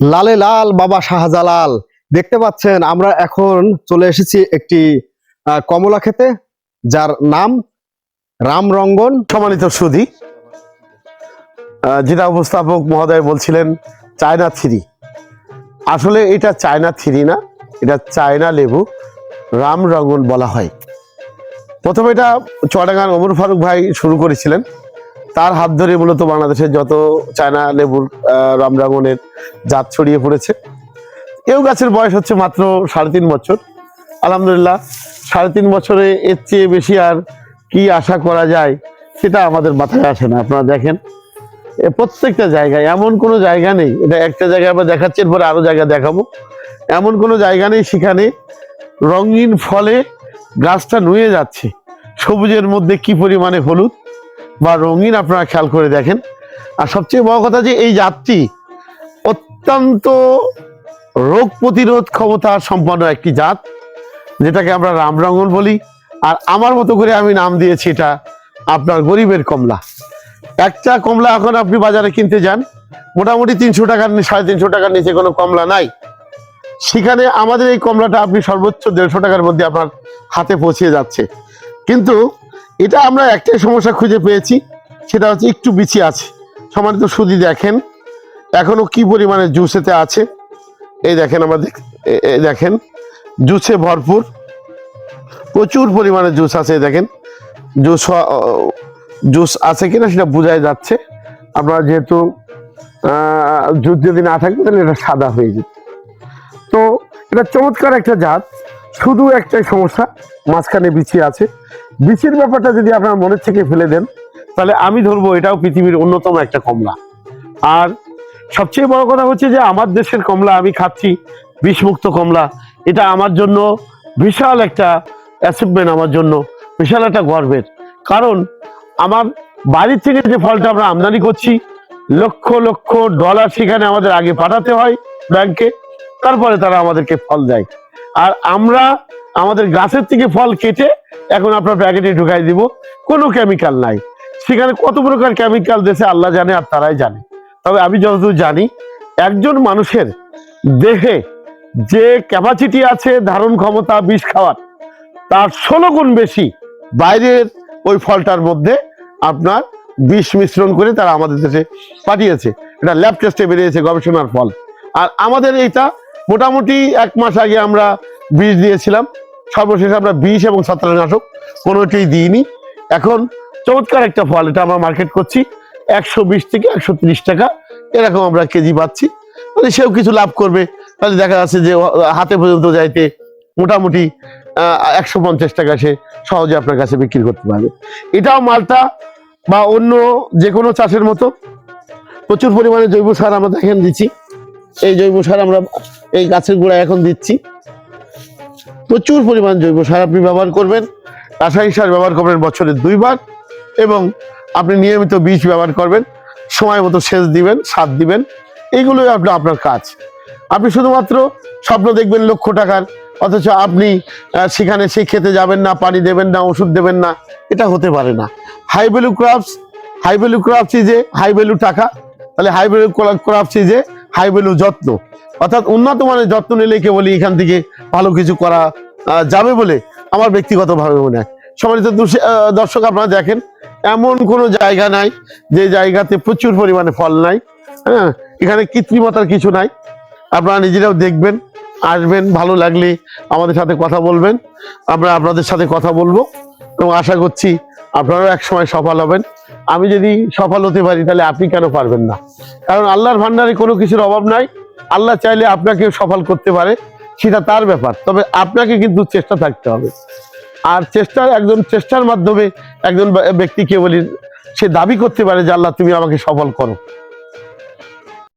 লালে লাল বাবা শাহজালাল। দেখতে পাচ্ছেন, আমরা এখন চলে এসেছি একটি কমলা খেতে যার নাম রামরঙ্গন সম্মানিত সুধী যেটা উপস্থাপক মহোদয় বলছিলেন, চায়না থ্রি। আসলে এটা চায়না থ্রি না, এটা চায়না লেবু রামরঙ্গন বলা হয়। প্রথমে এটা চড়াগান অমর ফারুক ভাই শুরু করেছিলেন। তার হাত ধরে মূলত বাংলাদেশের যত চায়না লেবুর আহ, রামরঙ্গনের জাত ছড়িয়ে পড়েছে। এও গাছের বয়স হচ্ছে মাত্র সাড়ে তিন বছর। আলহামদুলিল্লাহ সাড়ে তিন বছরে এর চেয়ে বেশি আর কি আশা করা যায় সেটা আমাদের মাথায় আসে না। আপনারা দেখেন প্রত্যেকটা জায়গায় এমন কোনো জায়গা নেই এটা একটা জায়গায় আমরা দেখাচ্ছি এরপরে আরও জায়গা দেখাবো। এমন কোনো জায়গা নেই সেখানে রঙিন ফলে গাছটা নুয়ে যাচ্ছে। সবুজের মধ্যে কি পরিমাণে হলুদ বা রঙিন আপনারা খেয়াল করে দেখেন। আর সবচেয়ে বড় কথা যে এই জাতটি অত্যন্ত রোগ প্রতিরোধ ক্ষমতা সম্পন্ন একটি জাত, যেটাকে আমরা রামরঙ্গন বলি। আর আমার মতো করে আমি নাম দিয়েছি এটা আপনার গরিবের কমলা। একটা কমলা এখন আপনি বাজারে কিনতে যান, মোটামুটি তিনশো টাকার সাড়ে তিনশো টাকার নিচে কোনো কমলা নাই। সেখানে আমাদের এই কমলাটা আপনি সর্বোচ্চ দেড়শো টাকার মধ্যে আপনার হাতে পৌঁছে যাচ্ছে। কিন্তু এটা আমরা একটাই সমস্যা খুঁজে পেয়েছি, সেটা হচ্ছে একটু বিচি আছে। সমানিত সুদি দেখেন, এখনও কি পরিমাণে জুসেতে আছে? এই দেখেন আমরা এ দেখেন, জুসে ভরপুর, প্রচুর পরিমাণে জুস আছে দেখেন। জুস জুস আছে কিনা সেটা বোঝাই যাচ্ছে। আপনারা যেহেতু জুস যদি না থাকবে তাহলে এটা সাদা হয়ে যেত। তো এটা চমৎকার একটা জাত, শুধু একটাই সমস্যা, মাঝখানে বিচি আছে। বিচির ব্যাপারটা যদি আপনার মনের থেকে ফেলে দেন, তাহলে আমি ধরবো এটাও পৃথিবীর অন্যতম একটা কমলা। আর সবচেয়ে বড় কথা হচ্ছে যে, আমার দেশের কমলা আমি খাচ্ছি, বিষমুক্ত কমলা। এটা আমার জন্য বিশাল একটা অ্যাচিভমেন্ট আমার জন্য বিশাল একটা গর্বের। কারণ আমার বাড়ির থেকে যে ফলটা আমরা আমদানি করছি, লক্ষ লক্ষ ডলার সেখানে আমাদের আগে পাঠাতে হয় ব্যাংকে, তারপরে তারা আমাদেরকে ফল দেয়। আর আমরা আমাদের গাছের থেকে ফল কেটে এখন আপনার প্যাকেটে ঢুকাই দিব। কোনো কেমিক্যাল নাই। সেখানে কত প্রকার কেমিক্যাল দেশে আল্লাহ জানে আর তারাই জানে। তবে আমি যতদূর জানি, একজন মানুষের দেহে যে ক্যাপাসিটি আছে, ধারণ ক্ষমতা, বিষ খাওয়ার, তার ষোলো গুণ বেশি বাইরের ওই ফলটার মধ্যে আপনার বিষ মিশ্রণ করে তারা আমাদের দেশে পাঠিয়েছে। এটা ল্যাব টেস্টে বেরিয়েছে গবেষণার ফল। আর আমাদের এইটা মোটামুটি এক মাস আগে আমরা বীজ দিয়েছিলাম। সর্বশেষ আমরা বিষ এবং ছত্রাকনাশক কোনোটাই দিইনি। এখন চমৎকার একটা ফল, এটা আমরা মার্কেট করছি। একশো বিশ থেকে একশো তিরিশ টাকা, এরকম আমরা কেজি পাচ্ছি। তাহলে সেও কিছু লাভ করবে। তাহলে দেখা যাচ্ছে যে, হাতে পর্যন্ত যাইতে মোটামুটি একশো পঞ্চাশ টাকা সে সহজে আপনার কাছে বিক্রি করতে পারবে। এটাও মালটা বা অন্য যে কোনো চাষের মতো। প্রচুর পরিমাণে জৈব সার আমরা দেখেন দিচ্ছি। এই জৈব সার আমরা এই গাছের গোড়ায় এখন দিচ্ছি। প্রচুর পরিমাণ জৈব সার আপনি ব্যবহার করবেন। রাসায়নিক সার ব্যবহার করবেন বছরে দুইবার এবং আপনি নিয়মিত বীজ ব্যবহার করবেন, সময় মতো সেচ দিবেন, সার দিবেন। এইগুলোই আপনার আপনার কাজ। আপনি শুধুমাত্র স্বপ্ন দেখবেন লক্ষ টাকার, অথচ আপনি সেখানে সেই খেতে যাবেন না, পানি দেবেন না, ওষুধ দেবেন না, এটা হতে পারে না। High value crafts high value crafts ইজে high value টাকা। তাহলে হাই ভ্যালু ক্রাফটস ইজে হাই ভ্যালু যত্ন। অর্থাৎ উন্নত মানের যত্ন নিলে কেবলই এখান থেকে ভালো কিছু করা যাবে বলে আমার ব্যক্তিগতভাবে মনে হয়। আহ, দর্শক আপনারা দেখেন এমন কোনো জায়গা নাই যে জায়গাতে প্রচুর পরিমাণে ফল নাই হ্যাঁ? এখানে কৃত্রিমতার কিছু নাই। আপনারা নিজেরাও দেখবেন আসবেন ভালো লাগলে আমাদের সাথে কথা বলবেন আমরা আপনাদের সাথে কথা বলব এবং আশা করছি আপনারাও এক সময় সফল হবেন। আমি যদি সফল হতে পারি তাহলে আপনি কেন পারবেন না? কারণ আল্লাহর ভান্ডারে কোনো কিছুর অভাব নাই। আল্লাহ চাইলে আপনাকে সফল করতে পারে, সেটা তার ব্যাপার। তবে আপনাকে কিন্তু চেষ্টা থাকতে হবে। আর চেষ্টার একজন চেষ্টার মাধ্যমে একজন ব্যক্তিকে বলি সে দাবি করতে পারে যে, আল্লাহ, তুমি আমাকে সফল করো।